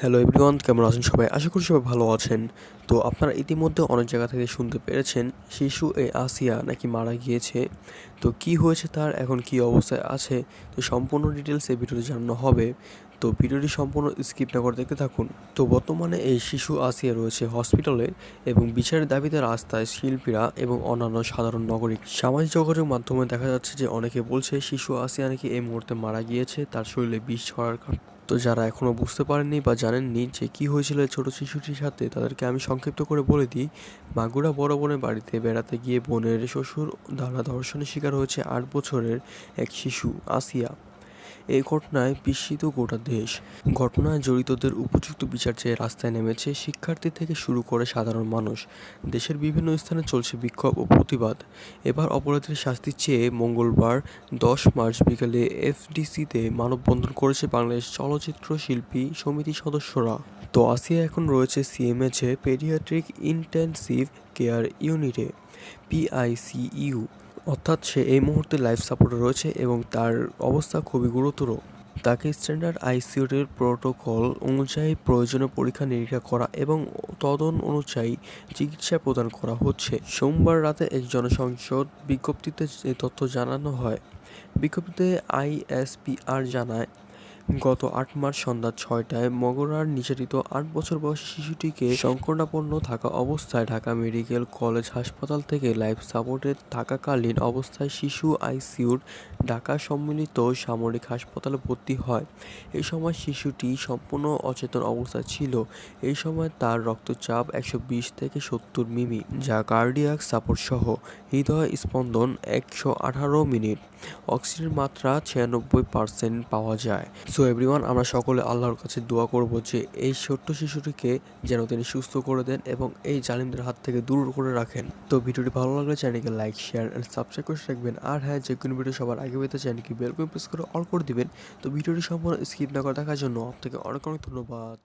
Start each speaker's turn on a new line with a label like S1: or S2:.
S1: Hello everyone কেমন আছেন সবাই? আশা করি সবাই ভালো আছেন। তো আপনারা ইতিমধ্যে অনেক জায়গা থেকে শুনতে পেরেছেন, শিশু এই আসিয়া নাকি মারা গিয়েছে। তো কি হয়েছে তার, এখন কি অবস্থায় আছে, তো সম্পূর্ণ ডিটেলস এই ভিডিওতে জানানো হবে। তো ভিডিওটি সম্পূর্ণ স্কিপ না করে দেখতে থাকুন। তো বর্তমানে এই শিশু আসিয়া রয়েছে হসপিটালে এবং বিচারের দাবিতে রাস্তায় শিল্পীরা এবং অন্যান্য সাধারণ নাগরিক। সামাজিক যোগাযোগ মাধ্যমে দেখা যাচ্ছে যে অনেকে বলছে, শিশু আসিয়া নাকি এই মুহূর্তে মারা গিয়েছে, তার শরীরে বিষ ছড়ার তো যারা এখনও বুঝতে পারেননি বা জানেননি যে কী হয়েছিল ছোট শিশুটির সাথে, তাদেরকে আমি সংক্ষিপ্ত করে বলে দিই। মাগুরা বড় বোনের বাড়িতে বেড়াতে গিয়ে বোনের শ্বশুর দ্বারা ধর্ষণের শিকার হয়েছে আট বছরের এক শিশু, আসিয়া। এই ঘটনায় বিস্মিত গোটা দেশ। ঘটনায় জড়িতদের উপযুক্ত বিচার চেয়ে রাস্তায় নেমেছে শিক্ষার্থী থেকে শুরু করে সাধারণ মানুষ। দেশের বিভিন্ন স্থানে চলছে বিক্ষোভ ও প্রতিবাদ। এবার অপরাধীর শাস্তি চেয়ে মঙ্গলবার দশ মার্চ বিকেলে এফডিসিতে মানববন্ধন করেছে বাংলাদেশ চলচ্চিত্র শিল্পী সমিতির সদস্যরা। তো আসিয়া এখন রয়েছে সিএমএচে পেডিয়াট্রিক ইন্টেনসিভ কেয়ার ইউনিটে, পিআইসিইউ। অর্থাৎ সে এই মুহূর্তে লাইফ সাপোর্টে রয়েছে এবং তার অবস্থা খুবই গুরুতর। তাকে স্ট্যান্ডার্ড আইসিউটির প্রোটোকল অনুযায়ী প্রয়োজনীয় পরীক্ষা নিরীক্ষা করা এবং তদন অনুযায়ী চিকিৎসা প্রদান করা হচ্ছে। সোমবার রাতে এক জনসংসদ বিজ্ঞপ্তিতে এই তথ্য জানানো হয়। বিজ্ঞপ্তিতে আইএসপিআর জানায় গত আট মার্চ সন্ধ্যা ছয়টায় মগরার নির্যাতিত আট বছর বয়সী শিশুটিকে সংকটাপন্ন থাকা অবস্থায় ঢাকা মেডিকেল কলেজ হাসপাতাল থেকে লাইফ সাপোর্টে থাকাকালীন অবস্থায় শিশু আইসিউর ঢাকা সম্মিলিত সামরিক হাসপাতালে ভর্তি হয়। এই সময় শিশুটি সম্পূর্ণ অচেতন অবস্থায় ছিল। এই সময় তার রক্তচাপ একশো বিশ থেকে সত্তর মিমি, যা কার্ডিয়াক সাপোর্ট সহ হৃদয় স্পন্দন একশো আঠারো মিনিট, অক্সিজেনের মাত্রা ছিয়ানব্বই পার্সেন্ট পাওয়া যায়। সো এভরিওয়ান আমরা সকলে আল্লাহর কাছে দোয়া করব যে এই ছোট্ট শিশুটিকে যেন তিনি সুস্থ করে দেন এবং এই জালিমদের হাত থেকে দূর করে রাখেন। তো ভিডিওটি ভালো লাগলে চ্যানেলকে লাইক শেয়ার অ্যান্ড সাবস্ক্রাইব করে রাখবেন। আর হ্যাঁ যে কোনো ভিডিও সবার আগে পেতে চ্যানেলকে বেলকন প্রেস করে অল করে দিবেন। তো ভিডিওটি সম্পূর্ণ স্কিপ না করে দেখার জন্য আপনাকে অনেক অনেক ধন্যবাদ।